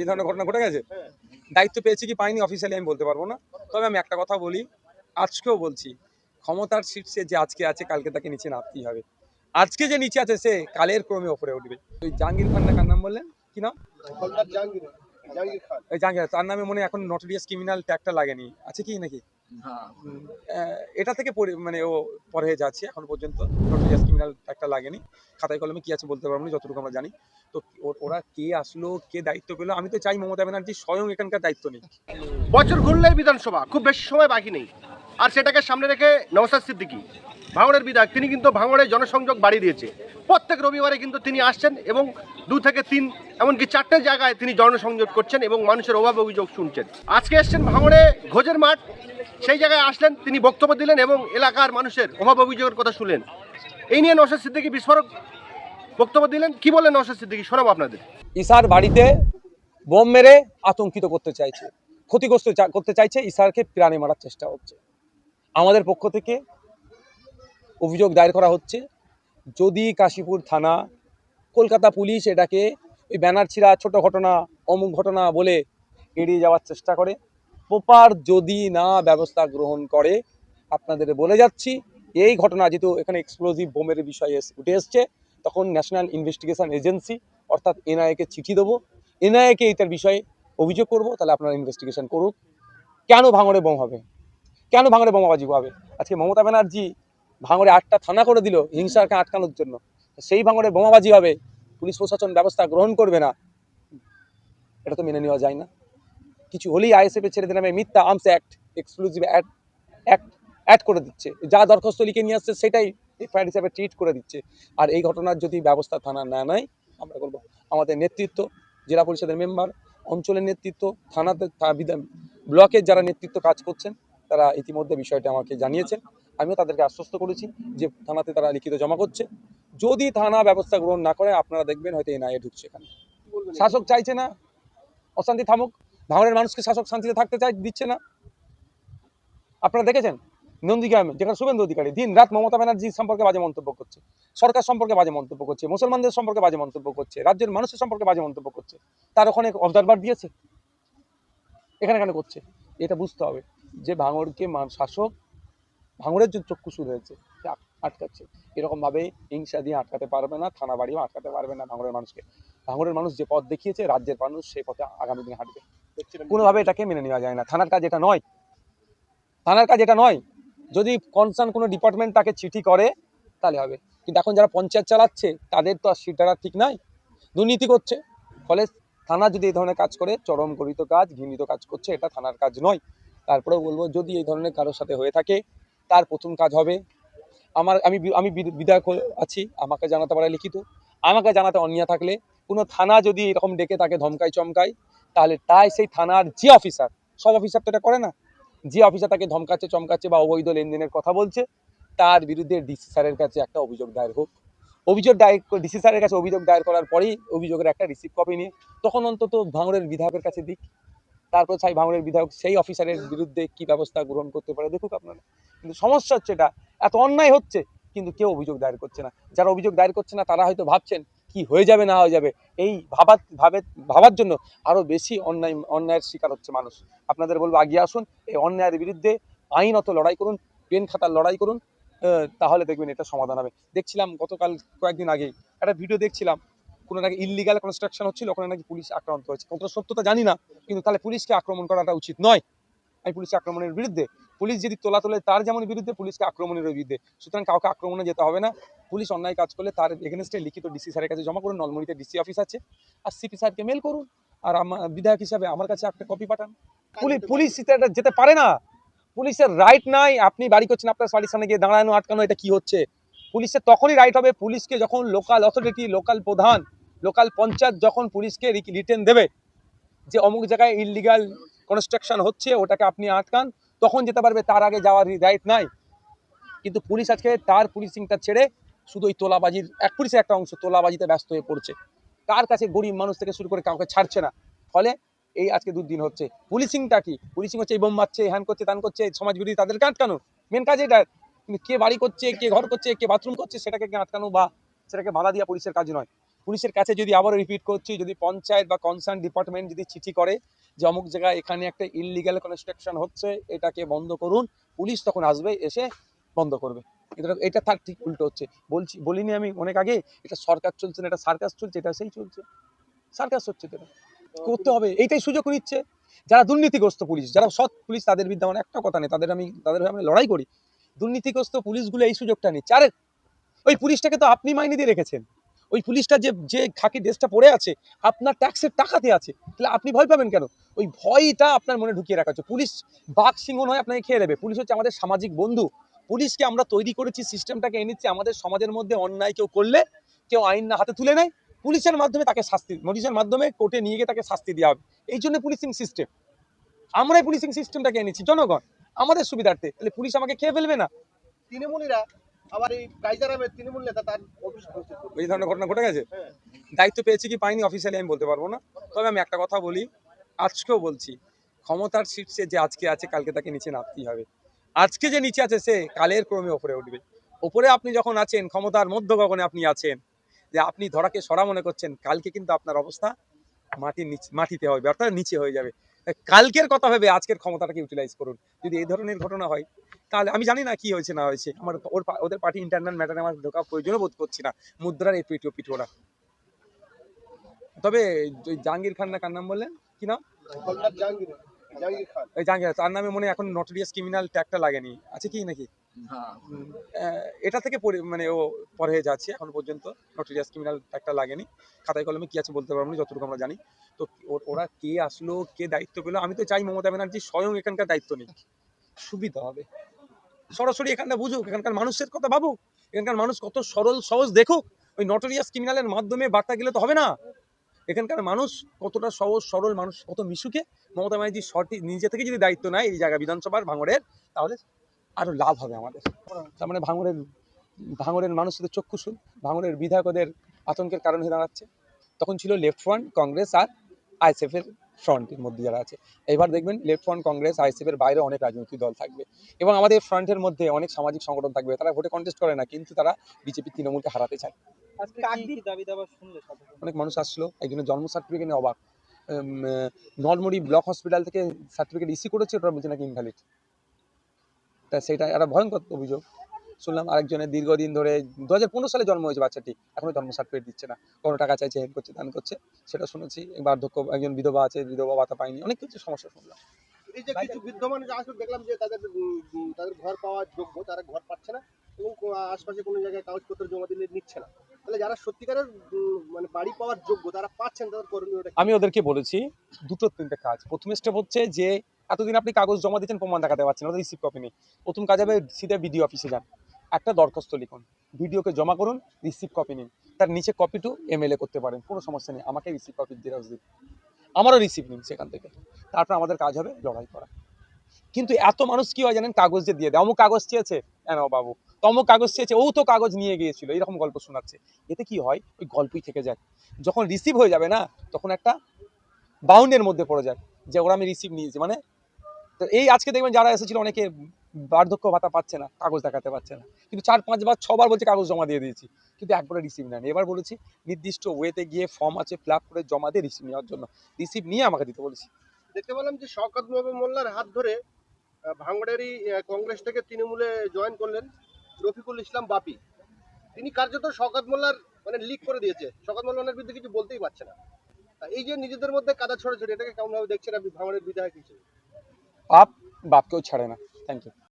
এই ধরনের ঘটনা ঘটে গেছে? দায়িত্ব পেয়েছি কি পাইনি? অফিসিয়ালি আমি বলতে পারব না। তবে আমি একটা কথা বলি আজকেও বলছি ক্ষমতার শীর্ষে যে আজকে আছে কালকে তাকে নিচে নামতেই হবে। আজকে যে নিচে আছে সে কালের ক্রমে ওপরে উঠবে। ওই জাহাঙ্গীর খান না কার নাম বললেন? কি নাম? জাহাঙ্গীর তার নামে মনে এখন নটোরিয়াস ক্রিমিনাল ট্যাগটা লাগেনি। আছে কি নাকি? এটা থেকে মানে ও পরে যাচ্ছে এখন পর্যন্ত। নোটিয়াস ক্রিমিনাল একটা লাগেনি। খাতায় কলমে কি আছে বলতে পারব না যতটুকু আমরা জানি। তো ওরা কে আসলো কে দায়িত্ব পেল আমি তো চাই মমতা ব্যানার্জি স্বয়ং এখানকার দায়িত্ব নেই বছর ঘুরলেই বিধানসভা খুব বেশি সময় বাকি নেই। আর সেটাকে সামনে রেখে নওসাদ সিদ্দিকী ভাঙড়ের বিধায়ক, তিনি কিন্তু ভাঙড়ে জনসংযোগ বাড়িয়ে দিয়েছে। প্রত্যেক রবিবারে কিন্তু তিনি আসছেন এবং দু থেকে তিন, এমনকি চারটে জায়গায় তিনি জনসংযোগ করছেন এবং মানুষের অভাব অভিযোগ শুনছেন। আজকে এসছেন ভাঙড়ে ঘোজের মাঠ, সেই জায়গায় আসলেন, তিনি বক্তব্য দিলেন এবং এলাকার মানুষের অভাব অভিযোগের কথা শুনলেন। এই নিয়ে নওসাদ সিদ্দিকী বিস্ফোরক বক্তব্য দিলেন। কি বললেন নওসাদ সিদ্দিকী? শোনাবো আপনাদের। ইসার বাড়িতে বোম মেরে আতঙ্কিত করতে চাইছে, ক্ষতিগ্রস্ত করতে চাইছে ইসারকে প্রাণে মারার চেষ্টা হচ্ছে। আমাদের পক্ষ থেকে অভিযোগ দায়ের করা হচ্ছে। যদি কাশীপুর থানা, কলকাতা পুলিশ এটাকে ওই ব্যানার ছিঁড়া ছোট ঘটনা, অমুক ঘটনা বলে এড়িয়ে যাওয়ার চেষ্টা করে। প্রপার যদি না ব্যবস্থা গ্রহণ করে, আপনাদের বলে যাচ্ছি, এই ঘটনা যেহেতু এখানে এক্সপ্লোজিভ বোমের বিষয়ে উঠে এসছে, তখন ন্যাশনাল ইনভেস্টিগেশন এজেন্সি অর্থাৎ এনআইএকে চিঠি দেবো। এনআইএকে এটার বিষয়ে অভিযোগ করব, তাহলে আপনারা ইনভেস্টিগেশন করুক কেন ভাঙড়ে বোম হবে? কেন ভাঙড়ে বোমাবাজি হবে? আজকে মমতা ব্যানার্জি ভাঙড়ে আটটা থানা করে দিল হিংসাকে আটকানোর জন্য। সেই ভাঙড়ে বোমাবাজি হবে, পুলিশ প্রশাসন ব্যবস্থা গ্রহণ করবে না। এটা তো মেনে নেওয়া যায় না। কিছু হলেই আইএসএফে ছেড়ে দিলাম মিথ্যা arms act exclusive add act add করে দিচ্ছে। যা দরখাস্ত লিখে নিয়ে আসছে, সেটাই এফআইআর হিসাবে ট্রিট করে দিচ্ছে। আর এই ঘটনার যদি ব্যবস্থা থানা না নেয়, আমরা করব আমাদের নেতৃত্ব, জেলা পরিষদের মেম্বার, অঞ্চলের নেতৃত্ব, থানাতে ব্লকের যারা নেতৃত্ব কাজ করছেন, তারা ইতিমধ্যে বিষয়টা আমাকে জানিয়েছেন। আমিও তাদেরকে আশ্বস্ত করেছি যে থানাতে তারা লিখিত জমা করছে। যদি থানা ব্যবস্থা গ্রহণ না করে আপনারা দেখবেন হয়তো এই এনআইএ ঢুকছে এখানে। শাসক চাইছে না অশান্তি থামুক। ভাঙড়ের মানুষকে শাসক শান্তিতে থাকতে চাই দিচ্ছে না। আপনারা দেখেছেন? নন্দীগ্রামে যেখানে শুভেন্দু অধিকারী দিন রাত মমতা ব্যানার্জি সম্পর্কে বাজে মন্তব্য করছে সরকার সম্পর্কে বাজে মন্তব্য করছে মুসলমানদের সম্পর্কে বাজে মন্তব্য করছে রাজ্যের মানুষের সম্পর্কে বাজে মন্তব্য করছে তার ওখানে অবজারভার দিয়েছে। এখানে কেন করছে? এটা বুঝতে হবে যে ভাঙড়কে শাসক ভাঙড়ের যে চক্ষু শুরু হয়েছে আটকাচ্ছে। এরকমভাবে হিংসা দিয়ে আটকাতে পারবে না থানা বাড়িও আটকাতে পারবে না ভাঙড়ের মানুষকে। ভাঙড়ের মানুষ যে পথ দেখিয়েছে রাজ্যের মানুষ সেই পথে আগামী দিনে হাঁটবে। কোনোভাবে এটাকে মেনে নেওয়া যায় না। থানার কাজ এটা নয়। থানার কাজ এটা নয়। যদি কনসার্ন কোনো ডিপার্টমেন্ট তাকে চিঠি করে তাহলে হবে। কিন্তু এখন যারা পঞ্চায়েত চালাচ্ছে তাদের তো আর সিটারা ঠিক নাই। দুর্নীতি করছে। ফলে থানা যদি এই ধরনের কাজ করে চরম গরিত কাজ ঘৃণিত কাজ করছে এটা থানার কাজ নয়। তারপরেও বলব যদি এই ধরনের কারোর সাথে হয়ে থাকে তার প্রথম কাজ হবে। আমার, আমি আমি বিধায়ক আছি, আমাকে জানাতে পারে লিখিত। আমাকে জানাতে অন্যায় থাকলে, কোনো থানা যদি এরকম ডেকে তাকে ধমকায়, চমকায়, তাহলে তাই সেই থানার যে অফিসার সব অফিসার তো এটা করে না। যে অফিসার তাকে ধমকাচ্ছে, চমকাচ্ছে বা অবৈধ লেনদেনের কথা বলছে, তার বিরুদ্ধে ডিসি স্যারের কাছে একটা অভিযোগ দায়ের হোক। অভিযোগ দায়ের ডিসি স্যারের কাছে অভিযোগ দায়ের করার পরেই অভিযোগের একটা রিসিভ কপি নিয়ে, তখন অন্তত ভাঙড়ের বিধায়কের কাছে দিক। তারপর চাই ভাঙড়ের বিধায়ক সেই অফিসারের বিরুদ্ধে কি ব্যবস্থা গ্রহণ করতে পারে দেখুক আপনারা। কিন্তু সমস্যা হচ্ছে এটা, এত অন্যায় হচ্ছে, কিন্তু কেউ অভিযোগ দায়ের করছে না। যারা অভিযোগ দায়ের করছে না, তারা হয়তো ভাবছেন, কি হয়ে যাবে, না হয়ে যাবে। এই ভাবার ভাবে, ভাবার জন্য আরও বেশি অন্যায়, অন্যায়ের শিকার হচ্ছে মানুষ। আপনাদের বলব, আগিয়ে আসুন, এই অন্যায়ের বিরুদ্ধে আইনত লড়াই করুন, পেন খাতার লড়াই করুন তাহলে দেখবেন এটা সমাধান হবে। দেখছিলাম গতকাল, কয়েকদিন আগেই একটা ভিডিও দেখছিলাম কোনো নাকি ইলিগাল কনস্ট্রাকশন হচ্ছিল, ওখানে নাকি পুলিশ আক্রান্ত হয়েছে। কতটা সত্যতা জানি না, কিন্তু তাহলে পুলিশকে আক্রমণ করাটা উচিত নয়। আমি পুলিশ আক্রমণের বিরুদ্ধে পুলিশ যদি তোলা তোলে তার যেমন বিরুদ্ধে পুলিশকে আক্রমণের বিরুদ্ধে। সুতরাং কাউকে আক্রমণে যেতে হবে না। পুলিশ অন্যায় কাজ করলে তার এগেনস্টে লিখিত ডিসি স্যারের কাছে জমা করুন, নলমণিতে ডিসি অফিস আছে। আর সিপি স্যারকে মেল করুন, আর আমার বিধায়ক হিসাবে আমার কাছে একটা কপি পাঠান। পুলিশ পুলিশ এটা যেতে পারে না। পুলিশের রাইট নাই, আপনি বাড়ি করছেন, আপনার বাড়ির সামনে গিয়ে দাঁড়ানো, আটকানো, এটা কি হচ্ছে? পুলিশের তখনই রাইট হবে পুলিশকে যখন local authority local pradhan local panchayat যখন পুলিশকে রিটেন দেবে যে অমুক জায়গায় ইললিগাল কনস্ট্রাকশন হচ্ছে, ওটাকে আপনি আটকান, তখন যেতে পারবে, তার আগে যাওয়ার রাইট নাই। কিন্তু পুলিশ আজকে তার পুলিশিংটা ছেড়ে শুধু ওই তোলাবাজির, এক পুলিশের একটা অংশ তোলাবাজিতে ব্যস্ত হয়ে পড়ছে। কার কাছে গরিব মানুষ থেকে শুরু করে কাউকে ছাড়ছে না। ফলে এই আজকে দুদিন হচ্ছে। পুলিশিংটা কি? পুলিশিং হচ্ছে এই বোম মারছে হ্যান করছে তান করছে সমাজ বিরোধী তাদেরকে আটকানো। মেন কাজ এটা। কে বাড়ি করছে, কে ঘর করছে, কে বাথরুম করছে, সেটাকে আটকানো বা সেটাকে বাধা দেওয়া পুলিশের কাজ নয়। পুলিশের কাছে যদি আবারও রিপিট করছি যদি পঞ্চায়েত বা কনসার্ন ডিপার্টমেন্ট যদি চিঠি করে যে অমুক জায়গায় এখানে একটা ইললিগাল কনস্ট্রাকশন হচ্ছে এটাকে বন্ধ করুন পুলিশ তখন আসবে এসে বন্ধ করবে। এটা এটা তার ঠিক উল্টো হচ্ছে। বলছি বলিনি আমি অনেক আগে এটা সরকার চলছে না এটা সার্কাস চলছে এটা সেই চলছে। সার্কাস হচ্ছে তো এটা। করতে হবে? এইটাই সুযোগ নিচ্ছে। যারা দুর্নীতিগ্রস্ত পুলিশ যারা সৎ পুলিশ তাদের বিরুদ্ধে আমার একটা কথা নেই তাদের আমি তাদের আমি লড়াই করি। দুর্নীতিগ্রস্ত পুলিশগুলো এই সুযোগটা নিচ্ছে। আরে ওই পুলিশটাকে তো আপনি মাইনে দিয়ে রেখেছেন। ওই পুলিশটা যে যে খাকি ড্রেসটা পরে আছে, আপনার ট্যাক্সের টাকাতে আছে, তাহলে আপনি ভয় পাবেন কেন? ওই ভয়টা আপনার মনে ঢুকিয়ে রাখা হচ্ছে। পুলিশ বাঘ সিংহ নয়, আপনাকে খেয়ে নেবে পুলিশ হচ্ছে আমাদের সামাজিক বন্ধু। পুলিশকে আমরা তৈরি করেছি সিস্টেমটাকে এনেছি, আমাদের সমাজের মধ্যে অন্যায় কেউ করলে, কেউ আইন না হাতে তুলে নেয়। পুলিশের মাধ্যমে তাকে শাস্তি নোটিশের মাধ্যমে কোর্টে নিয়ে গিয়ে তাকে শাস্তি দেওয়া হবে। এই জন্য পুলিশিং সিস্টেম আমরাই পুলিশিং সিস্টেমটাকে এনেছি, জনগণ। আমাদের সুবিধার্থে। তাহলে পুলিশ আমাকে খেয়ে ফেলবে না? তৃণমূলীরা আবার এই কাইজারামের তৃণমূল নেতা তার অফিস এই ধরনের ঘটনা ঘটে গেছে? হ্যাঁ। দায়িত্ব পেয়েছি কি পাইনি? অফিসিয়ালি আমি বলতে পারব না। তবে আমি একটা কথা বলি আজকেও বলছি ক্ষমতার শীর্ষে যে আজকে আছে কালকে তাকে নিচে নামতেই হবে। আজকে যে নিচে আছে সে কালের ক্রমে ওপরে উঠবে। ওপরে আপনি যখন আছেন ক্ষমতার মধ্য গগনে আপনি আছেন যে আপনি ধরাকে সরা মনে করছেন কালকে কিন্তু আপনার অবস্থা মাটির নিচে মাটিতে হবে অর্থাৎ নিচে হয়ে যাবে। কালকের কথা ভেবে আজকের ক্ষমতাটাকে ইউটিলাইজ করুন। যদি এই ধরনের ঘটনা হয় তাহলে আমি জানি না কি হয়েছে না হয়েছে। আমার ওর ওদের পার্টি ইন্টারনাল ম্যাটারে আমার ঢোকা প্রয়োজনও বোধ করছি না। মুদ্রার এই পিঠো পিঠোরা তবে জাহাঙ্গীর খান না কার নাম বললেন? কি নাম? জাহাঙ্গীর জাহাঙ্গীর খান। জাহাঙ্গীর তার নামে মনে হয় এখন নটোরিয়াস ক্রিমিনাল ট্যাগটা লাগেনি। আছে কি নাকি? এটা থেকে মানে ও পরে যাচ্ছে এখন পর্যন্ত। ক্রিমিনাল ট্যাগটা লাগেনি। খাতায় কলমে কি আছে বলতে পারব না, যতটুকু আমরা জানি। তো ওরা কে আসলো, কে দায়িত্ব পেল, আমি তো চাই মমতা ব্যানার্জি স্বয়ং এখানকার দায়িত্ব নিক। সুবিধা হবে। সরাসরি এখানটা বুঝুক, এখানকার মানুষের কথা ভাবুক, এখানকার মানুষ কত সরল, সহজ দেখুক। ওই নটোরিয়াস ক্রিমিনালের মাধ্যমে বার্তা গেলে তো হবে না। এখানকার মানুষ কতটা সহজ, সরল মানুষ, কত মিশুকে। মমতা ব্যানার্জি সঠিক নিজে থেকে যদি দায়িত্ব নেয় এই জায়গা বিধানসভার ভাঙড়ের, তাহলে আরও লাভ হবে আমাদের। তার মানে ভাঙড়ের ভাঙড়ের মানুষদের চক্ষুশুল ভাঙড়ের বিধায়কদের আতঙ্কের কারণ হয়ে দাঁড়াচ্ছে। তখন ছিল লেফট ফ্রন্ট কংগ্রেস আর আইএসএফ এর ফ্রন্টের মধ্যে যারা আছে। এবার দেখবেন লেফট ফ্রন্ট কংগ্রেস আইএসএফ এর বাইরে অনেক রাজনৈতিক দল থাকবে। এবং আমাদের ফ্রন্টের মধ্যে অনেক সামাজিক সংগঠন থাকবে। তারা ভোটে কন্টেস্ট করে না কিন্তু তারা বিজেপি তৃণমূলকে হারাতে চায়। অনেক মানুষ আসলো একজনের জন্ম সার্টিফিকেট নিয়ে অবাক। নলমুড়ি ব্লক হসপিটাল থেকে সার্টিফিকেট ইস্যু করেছে ওটা বলছে নাকি ইনভ্যালিড তা সেটা একটা ভয়ঙ্কর অভিযোগ। শুনলাম আরেকজনের দীর্ঘদিন ধরে দু হাজার পনেরো সালে জন্ম হয়েছে বাচ্চাটি এখনও জন্ম সার্টিফিকেট দিচ্ছে না। কোনো টাকা চাইছে হেল্প করছে দান করছে সেটা শুনেছি। বার্ধক্য একজন বিধবা আছে বিধবা ভাতা পায়নি অনেক কিছু সমস্যা শুনলাম। এই যে কিছু বৃদ্ধ আসলে দেখলাম যে তাদের ঘর পাওয়ার যোগ্য তারা ঘর পাচ্ছে না এবং আশপাশে কোনো জায়গায় কাগজপত্র জমা দিলে নিচ্ছে না। তাহলে যারা সত্যিকারের মানে বাড়ি পাওয়ার যোগ্য তারা পাচ্ছেন তাদের আমি ওদেরকে বলেছি দুটো তিনটে কাজ। প্রথম স্টেপ হচ্ছে যে এতদিন আপনি কাগজ জমা দিচ্ছেন প্রমাণ দেখাতে পারছেন ওদের রিসিভ কপি নেই। প্রথম কাজ হবে সিধা বিডিও অফিসে যান। একটা দরখাস্ত লিখুন ভিডিওকে জমা করুন রিসিভ কপি নিন। তার নিচে কপি টু এমএলএ করতে পারেন, কোনো সমস্যা নেই, আমাকে রিসিভ কপি জেরক্স দিন আমারও রিসিভ নিন সেখান থেকে। তারপর আমাদের কাজ হবে লড়াই করা। কিন্তু এত মানুষ কি হয় জানেন, কাগজ যে দিয়ে দেয়। অমুক কাগজ চেয়েছে? হ্যাঁ বাবু। তমুক কাগজ চেয়েছে, ও তো কাগজ নিয়ে গিয়েছিল, এরকম গল্প শোনাচ্ছে। এতে কি হয়? ওই গল্পই থেকে যায়। যখন রিসিভ হয়ে যাবে না, তখন একটা বাউন্ডের মধ্যে পড়ে যায় যে, ওরা আমি রিসিভ নিয়েছি। মানে তো এই আজকে দেখবেন যারা এসেছিল অনেকে বার্ধক্য ভাতা পাচ্ছে না, কাগজ দেখাতে পারছে না। কিন্তু চার পাঁচবার ছবার বলছে কাগজ জমা দিয়ে দিয়েছি। কিন্তু একবারে রিসিভ নেন এবার বলেছি, নির্দিষ্ট ওয়েতে গিয়ে ফর্ম আছে ফিল করে জমা দিয়ে রিসিভ নেওয়ার জন্য। রিসিভ নিয়ে আমাকে দিতে বলেছি। দেখতে পেলাম যে শওকত মোহাম্মদ মোল্লার হাত ধরে ভাঙড়েরই কংগ্রেস থেকে তৃণমূলে জয়েন করলেন রফিকুল ইসলাম বাপি। তিনি কার্যত শওকত মোল্লার মানে লিক করে দিয়েছে। শওকত মোল্লার বিরুদ্ধে কিছু বলতেই পারছে না। এই যে নিজেদের মধ্যে কাদা ছড়াছড়ি, এটাকে কেমন ভাবে দেখছেন আপনি ভাঙড়ের বিধায়ক হিসেবে? বাপ বাপকেও ছাড়ে না থ্যাংক ইউ